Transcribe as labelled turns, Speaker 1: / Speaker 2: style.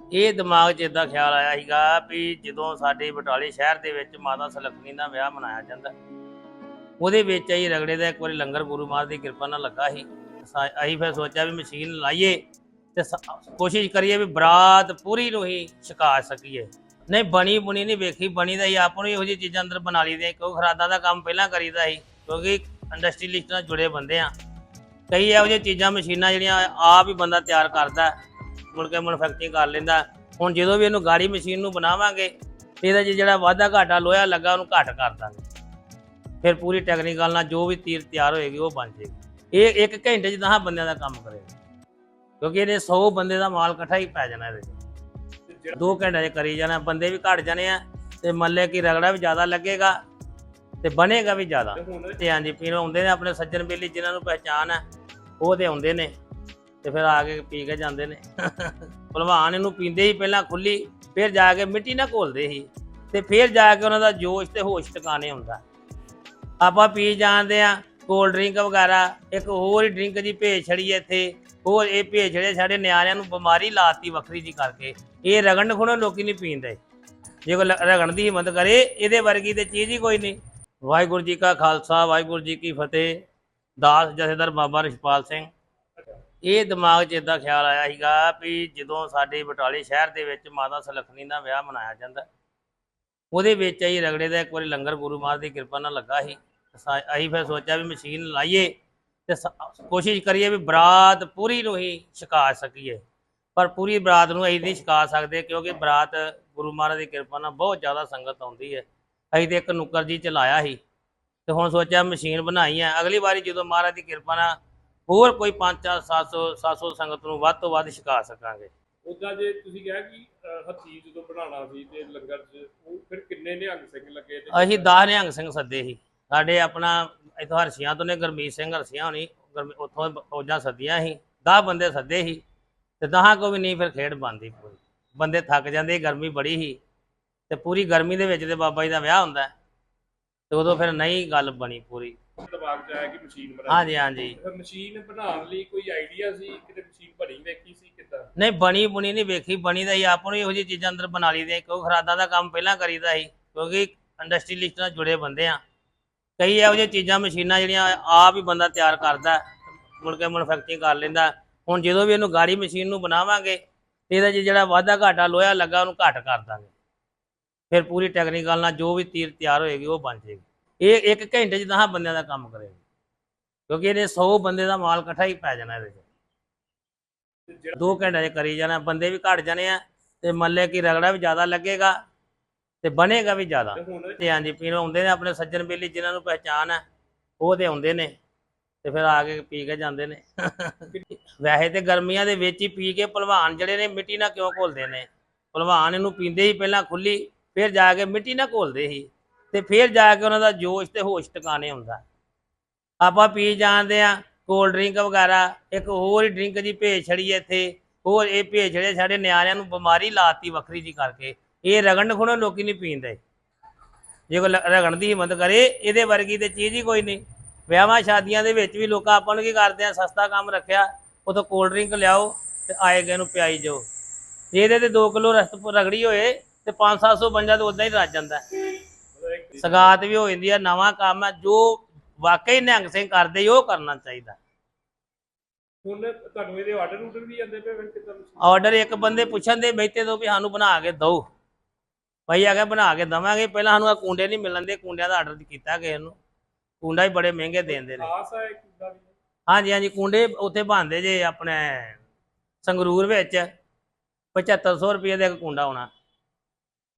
Speaker 1: ਇਹ ਦਿਮਾਗ 'ਚ ਇਦਾਂ ਖਿਆਲ ਆਇਆ ਸੀਗਾ ਵੀ ਜਦੋਂ ਸਾਡੇ ਬਟਾਲੇ ਸ਼ਹਿਰ ਦੇ ਵਿੱਚ ਮਾਤਾ ਸਲਖਣੀ ਦਾ ਵਿਆਹ ਮਨਾਇਆ ਜਾਂਦਾ, ਉਹਦੇ ਵਿੱਚ ਅਸੀਂ ਰਗੜੇ ਦਾ ਇੱਕ ਵਾਰੀ ਲੰਗਰ ਗੁਰੂ ਮਹਾਰਾਜ ਦੀ ਕਿਰਪਾ ਨਾਲ ਲੱਗਾ ਸੀ। ਅਸੀਂ ਫਿਰ ਸੋਚਿਆ ਵੀ ਮਸ਼ੀਨ ਲਾਈਏ ਤੇ ਕੋਸ਼ਿਸ਼ ਕਰੀਏ ਵੀ ਬਰਾਤ ਪੂਰੀ ਨੂੰ ਹੀ ਛਕਾ ਸਕੀਏ। ਨਹੀਂ, ਬਣੀ ਬੁਣੀ ਨਹੀਂ ਵੇਖੀ, ਬਣੀ ਤਾਂ ਹੀ ਆਪ ਨੂੰ ਇਹੋ ਜਿਹੀ ਚੀਜ਼ਾਂ ਅੰਦਰ ਬਣਾ ਲਈਦੀਆਂ ਕਿਉਂਕਿ ਖਰਾਦਾ ਦਾ ਕੰਮ ਪਹਿਲਾਂ ਕਰੀਦਾ ਸੀ, ਕਿਉਂਕਿ ਇੰਡਸਟਰੀਲਿਸਟ ਨਾਲ ਜੁੜੇ ਬੰਦੇ ਆ ਕਈ ਇਹੋ ਜਿਹੀਆਂ ਚੀਜ਼ਾਂ ਮਸ਼ੀਨਾਂ ਜਿਹੜੀਆਂ ਆਪ ਹੀ ਬੰਦਾ ਤਿਆਰ ਕਰਦਾ। ਮੁੜ ਕੇ ਮੈਨੂਫੈਕਚਰਿੰਗ ਕਰ ਲੈਂਦਾ। ਹੁਣ ਜਦੋਂ ਵੀ ਇਹਨੂੰ ਗਾੜੀ ਮਸ਼ੀਨ ਨੂੰ ਬਣਾਵਾਂਗੇ ਤੇ ਇਹਦਾ 'ਚ ਜਿਹੜਾ ਵਾਧਾ ਘਾਟਾ ਲੋਹਾ ਲੱਗਾ, ਉਹਨੂੰ ਘੱਟ ਕਰ ਦਾਂਗੇ। ਫਿਰ ਪੂਰੀ ਟੈਕਨੀਕਲ ਨਾਲ ਜੋ ਵੀ ਤੀਰ ਤਿਆਰ ਹੋਏਗੀ, ਉਹ ਬਣ ਜਾਏਗੀ। ਇਹ ਇੱਕ ਘੰਟੇ 'ਚ ਦਸਾਂ ਬੰਦਿਆਂ ਦਾ ਕੰਮ ਕਰੇਗਾ। ਕਿਉਂਕਿ ਇਹਨੇ 100 ਬੰਦੇ ਦਾ ਮਾਲ ਇਕੱਠਾ ਹੀ ਪੈ ਜਾਣਾ ਇਹਦੇ 'ਚ। ਦੋ ਘੰਟੇ 'ਚ ਕਰੀ ਜਾਣਾ, ਬੰਦੇ ਵੀ ਘਟ ਜਾਣੇ ਆ, ਤੇ ਮੱਲੇ ਕੀ ਰਗੜਾ ਵੀ ਜ਼ਿਆਦਾ ਲੱਗੇਗਾ, ਤੇ ਬਣੇਗਾ ਵੀ ਜ਼ਿਆਦਾ। ਤੇ ਹਾਂਜੀ ਪੀਣ ਆਉਂਦੇ ਨੇ ਆਪਣੇ ਸੱਜਣ ਬੇਲੀ ਜਿਨ੍ਹਾਂ ਨੂੰ ਪਹਿਚਾਨ ਹੈ ਉਹ ਤੇ ਆਉਂਦੇ ਨੇ। ਤੇ ਫਿਰ ਆ ਕੇ ਪੀ ਕੇ ਜਾਂਦੇ ਨੇ। ਭਲਵਾਨ ਇਹਨੂੰ ਪੀਂਦੇ ਹੀ ਪਹਿਲਾਂ ਖੁੱਲੀ, ਫਿਰ ਜਾ ਕੇ ਮਿੱਟੀ ਨਾਲ ਘੋਲਦੇ ਸੀ ਤੇ ਫਿਰ ਜਾ ਕੇ ਉਹਨਾਂ ਦਾ ਜੋਸ਼ ਤੇ ਹੋਸ਼ ਟਿਕਾਣੇ ਹੁੰਦਾ। ਆਪਾਂ ਪੀ ਜਾਂਦੇ ਆ ਕੋਲਡ ਡਰਿੰਕ ਵਗੈਰਾ, ਇੱਕ ਹੋਰ ਹੀ ਡਰਿੰਕ ਦੀ ਭੇਜ ਛੜੀ ਇੱਥੇ। ਹੋਰ ਇਹ ਭੇਜ ਛੜੇ ਸਾਡੇ ਨਿਆਣਿਆਂ ਨੂੰ ਬਿਮਾਰੀ ਲਾਤੀ ਵੱਖਰੀ ਜੀ ਕਰਕੇ। ਇਹ ਰਗਣ ਖੁਣੋ ਲੋਕੀ ਨਹੀਂ ਪੀਂਦੇ। ਜੇ ਕੋਈ ਲ- ਰਗਣ ਦੀ ਹਿੰਮਤ ਕਰੇ, ਇਹਦੇ ਵਰਗੀ ਤੇ ਚੀਜ਼ ਹੀ ਕੋਈ ਨਹੀਂ। ਵਾਹਿਗੁਰੂ ਜੀ ਕਾ ਖਾਲਸਾ, ਵਾਹਿਗੁਰੂ ਜੀ ਕੀ ਫਤਿਹ। ਦਾਸ ਜਥੇਦਾਰ ਬਾਬਾ ਰਿਸ਼ਪਾਲ ਸਿੰਘ। ਇਹ ਦਿਮਾਗ 'ਚ ਇਦਾਂ ਖਿਆਲ ਆਇਆ ਸੀਗਾ ਵੀ ਜਦੋਂ ਸਾਡੇ ਬਟਾਲੇ ਸ਼ਹਿਰ ਦੇ ਵਿੱਚ ਮਾਤਾ ਸੁਲੱਖਣੀ ਦਾ ਵਿਆਹ ਮਨਾਇਆ ਜਾਂਦਾ, ਉਹਦੇ ਵਿੱਚ ਅਸੀਂ ਰਗੜੇ ਦਾ ਇੱਕ ਵਾਰੀ ਲੰਗਰ ਗੁਰੂ ਮਹਾਰਾਜ ਦੀ ਕਿਰਪਾ ਨਾਲ ਲੱਗਾ ਸੀ। ਅਸੀਂ ਫਿਰ ਸੋਚਿਆ ਵੀ ਮਸ਼ੀਨ ਲਾਈਏ ਤੇ ਸ- ਕੋਸ਼ਿਸ਼ ਕਰੀਏ ਵੀ ਬਰਾਤ ਪੂਰੀ ਨੂੰ ਹੀ ਛਕਾ ਸਕੀਏ। ਪਰ ਪੂਰੀ ਬਰਾਤ ਨੂੰ ਅਸੀਂ ਨਹੀਂ ਛਕਾ ਸਕਦੇ ਕਿਉਂਕਿ ਬਰਾਤ ਗੁਰੂ ਮਹਾਰਾਜ ਦੀ ਕਿਰਪਾ ਨਾਲ ਬਹੁਤ ਜ਼ਿਆਦਾ ਸੰਗਤ ਆਉਂਦੀ ਹੈ। ਅਸੀਂ ਤੇ ਇੱਕ ਨੁੱਕਰ ਜੀ ਚਲਾਇਆ ਸੀ ਤੇ ਹੁਣ ਸੋਚਿਆ ਮਸ਼ੀਨ ਬਣਾਈ ਹੈ। ਅਗਲੀ ਵਾਰੀ ਜਦੋਂ ਮਹਾਰਾਜ ਦੀ ਕਿਰਪਾ ਨਾਲ ਹੋਰ ਕੋਈ 5 700 700 ਸੰਗਤ ਨੂੰ ਵੱਧ ਤੋਂ ਵੱਧ ਛਕਾ ਸਕਾਂਗੇ।
Speaker 2: ਉਦਾਂ ਜੇ ਤੁਸੀਂ ਕਿਹਾ ਕਿ ਹੱਥੀ ਜਦੋਂ ਬਣਾਉਣਾ ਸੀ ਤੇ ਲੰਗਰ 'ਚ ਉਹ ਫਿਰ ਕਿੰਨੇ ਨਿਹੰਗ ਸਿੰਘ ਲੱਗੇ ਤੇ
Speaker 1: ਅਸੀਂ 10 ਨਿਹੰਗ ਸਿੰਘ ਸੱਦੇ ਸੀ। ਸਾਡੇ ਆਪਣਾ ਇਥੋਂ ਹਰਸ਼ੀਆਂ ਤੋਂ ਨੇ ਗਰਮੀਤ ਸਿੰਘ ਹਰਸ਼ੀਆਂ ਹੋਣੀ ਉੱਥੋਂ ਫੌਜਾਂ ਸੱਦੀਆਂ ਸੀ। 10 ਬੰਦੇ ਸੱਦੇ ਸੀ ਤੇ ਦਹਾਂ ਕੋ ਵੀ ਨਹੀਂ ਫਿਰ ਖੇਡ ਬੰਦੀ ਪੂਰੀ। ਬੰਦੇ ਥੱਕ ਜਾਂਦੇ ਗਰਮੀ ਬੜੀ ਸੀ ਤੇ ਪੂਰੀ ਗਰਮੀ ਦੇ ਵਿੱਚ ਤੇ ਬਾਬਾ ਜੀ ਦਾ ਵਿਆਹ ਹੁੰਦਾ। ਤੇ ਉਦੋਂ ਫਿਰ ਨਹੀਂ ਗੱਲ ਬਣੀ ਪੂਰੀ।
Speaker 2: ਦਿਮਾਗ 'ਚ ਆਇਆ ਕਿ ਮਸ਼ੀਨ ਬਣਾ
Speaker 1: ਹਾਂਜੀ ਹਾਂਜੀ।
Speaker 2: ਫਿਰ ਮਸ਼ੀਨ ਬਣਾਉਣ ਲਈ ਕੋਈ ਆਈਡੀਆ ਸੀ? ਕਿਤੇ ਮਸ਼ੀਨ ਬਣੀ ਵੇਖੀ ਸੀ ਕਿੱਦਾਂ?
Speaker 1: ਨਹੀਂ ਬਣੀ ਬੁਣੀ ਨਹੀਂ ਵੇਖੀ ਬਣੀ ਤਾਂ ਹੀ ਆਪ ਨੂੰ ਇਹੋ ਜਿਹੀ ਚੀਜ਼ਾਂ ਅੰਦਰ ਬਣਾ ਲਈਦੀਆਂ ਕਿਉਂਕਿ ਖਰਾਦਾਂ ਦਾ ਕੰਮ ਪਹਿਲਾਂ ਕਰੀਦਾ ਸੀ। ਕਿਉਂਕਿ ਇੰਡਸਟਰੀਲਿਸਟ ਨਾਲ ਜੁੜੇ ਬੰਦੇ ਆ। ਕਈ ਇਹੋ ਜਿਹੀਆਂ ਚੀਜ਼ਾਂ ਮਸ਼ੀਨਾਂ ਜਿਹੜੀਆਂ ਆਪ ਹੀ ਬੰਦਾ ਤਿਆਰ ਕਰਦਾ। ਮੁੜ ਕੇ ਮੈਨੂਫੈਕਚਰਿੰਗ ਕਰ ਲੈਂਦਾ। ਹੁਣ ਜਦੋਂ ਵੀ ਇਹਨੂੰ ਗਾੜੀ ਮਸ਼ੀਨ ਨੂੰ ਬਣਾਵਾਂਗੇ ਇਹਦਾ ਜਿਹੜਾ ਵਾਧਾ ਘਾਟਾ ਲੋਹਾ ਲੱਗਾ ਉਹਨੂੰ ਘੱਟ ਕਰ ਦਾਂਗੇ। ਫਿਰ ਪੂਰੀ ਟੈਕਨੀਕਲ ਨਾਲ ਜੋ ਵੀ ਤੀਰ ਤਿਆਰ ਹੋਏਗੀ ਉਹ ਬਣ ਜਾਏਗੀ। ਇਹ ਇੱਕ ਘੰਟੇ 'ਚ ਦਸਾਂ ਬੰਦਿਆਂ ਦਾ ਕੰਮ ਕਰੇਗਾ। ਕਿਉਂਕਿ ਇਹਨੇ 100 ਬੰਦੇ ਦਾ ਮਾਲ ਇਕੱਠਾ ਹੀ ਪੈ ਜਾਣਾ ਇਹਦੇ 'ਚ। ਦੋ ਘੰਟੇ 'ਚ ਕਰੀ ਜਾਣਾ ਬੰਦੇ ਵੀ ਘਟ ਜਾਣੇ ਆ ਤੇ ਮੱਲੇ ਕੀ ਰਗੜਾ ਵੀ ਜ਼ਿਆਦਾ ਲੱਗੇਗਾ ਤੇ ਬਣੇਗਾ ਵੀ ਜ਼ਿਆਦਾ।
Speaker 2: ਤੇ
Speaker 1: ਹਾਂਜੀ ਪੀਣ ਆਉਂਦੇ ਨੇ ਆਪਣੇ ਸੱਜਣ ਬੇਲੀ ਜਿਨ੍ਹਾਂ ਨੂੰ ਪਹਿਚਾਨ ਹੈ ਉਹ ਤੇ ਆਉਂਦੇ ਨੇ ਤੇ ਫਿਰ ਆ ਕੇ ਪੀ ਕੇ ਜਾਂਦੇ ਨੇ। ਵੈਸੇ ਤੇ ਗਰਮੀਆਂ ਦੇ ਵਿੱਚ ਹੀ ਪੀ ਕੇ ਭਲਵਾਨ ਜਿਹੜੇ ਨੇ ਮਿੱਟੀ ਨਾਲ ਕਿਉਂ ਘੋਲਦੇ ਨੇ? ਭਲਵਾਨ ਇਹਨੂੰ ਪੀਂਦੇ ਹੀ ਪਹਿਲਾਂ ਖੁੱਲੀ ਫਿਰ ਜਾ ਕੇ ਮਿੱਟੀ ਨਾਲ ਘੋਲਦੇ ਸੀ ਤੇ ਫਿਰ ਜਾ ਕੇ ਉਹਨਾਂ ਦਾ ਜੋਸ਼ ਤੇ ਹੋਸ਼ ਟਿਕਾਣੇ ਹੁੰਦਾ। ਆਪਾਂ ਪੀ ਜਾਂਦੇ ਆ ਕੋਲਡ ਡਰਿੰਕ ਵਗੈਰਾ, ਇੱਕ ਹੋਰ ਹੀ ਡਰਿੰਕ ਦੀ ਭੇਜ ਛੜੀ ਇੱਥੇ, ਹੋਰ ਇਹ ਭੇਜ ਛੜੇ ਸਾਡੇ ਨਿਆਣਿਆਂ ਨੂੰ ਬਿਮਾਰੀ ਲਾਤੀ ਵੱਖਰੀ ਜੀ ਕਰਕੇ। ਇਹ ਰਗਣ ਖੁਣੋ ਲੋਕੀ ਨਹੀਂ ਪੀਂਦੇ। ਜੇ ਕੋਈ ਲ- ਰਗਣ ਦੀ ਹਿੰਮਤ ਕਰੇ, ਇਹਦੇ ਵਰਗੀ ਤੇ ਚੀਜ਼ ਹੀ ਕੋਈ ਨਹੀਂ। ਵਿਆਹਾਂ ਸ਼ਾਦੀਆਂ ਦੇ ਵਿੱਚ ਵੀ ਲੋਕਾਂ ਆਪਾਂ ਨੂੰ ਕੀ ਕਰਦੇ ਆ, ਸਸਤਾ ਕੰਮ ਰੱਖਿਆ, ਉਥੋਂ ਕੋਲਡ ਡਰਿੰਕ ਲਿਆਓ ਤੇ ਆਏ ਗਏ ਨੂੰ ਪਿਆਈ ਜਾਓ। ਜੇ ਇਹਦੇ ਤੇ 2 ਕਿਲੋ ਰਸਤ ਰਗੜੀ ਹੋਏ ਤੇ 5-700 ਬੰਜਾ ਤੇ ਉਦਾਂ ਹੀ ਰੱਜ ਜਾਂਦਾ। ਸਗਾਤ ਵੀ ਹੋ ਜਾਂਦੀ ਆ ਨਵਾਂ ਕੰਮ ਹੈ ਜੋ ਵਾਕਈ ਨਿਹੰਗ ਸਿੰਘ ਕਰਦੇ ਉਹ ਕਰਨਾ ਚਾਹੀਦਾ।
Speaker 2: ਹੁਣ ਤੁਹਾਨੂੰ ਇਹਦੇ ਆਰਡਰ ਉਡਰ ਵੀ ਜਾਂਦੇ ਪਏ ਫਿਰ ਕਿੱਦਾਂ
Speaker 1: ਆਰਡਰ ਇੱਕ ਬੰਦੇ ਪੁੱਛਣ ਦੇ ਬੈਠੇ ਤੋਂ ਵੀ ਸਾਨੂੰ ਬਣਾ ਕੇ ਦਿਓ। ਭਾਈ ਆ ਕੇ ਬਣਾ ਕੇ ਦਵਾਂਗੇ। ਪਹਿਲਾਂ ਸਾਨੂੰ ਆ ਕੁੰਡੇ ਨਹੀਂ ਮਿਲਣ ਦੇ ਕੁੰਡਿਆਂ ਦਾ ਆਰਡਰ ਕੀਤਾ ਕਿਸੇ ਨੂੰ। ਕੁੰਡਾ ਹੀ ਬੜੇ ਮਹਿੰਗੇ ਦੇਂਦੇ ਨੇ।
Speaker 2: ਖਾਸ ਹੈ ਕਿੱਦਾਂ ਵੀ?
Speaker 1: ਹਾਂਜੀ ਹਾਂਜੀ ਕੁੰਡੇ ਉੱਥੇ ਬਣਦੇ ਜੇ ਆਪਣੇ ਸੰਗਰੂਰ ਵਿੱਚ। 7500 ਰੁਪਏ ਦਾ ਇੱਕ ਕੁੰਡਾ ਹੋਣਾ।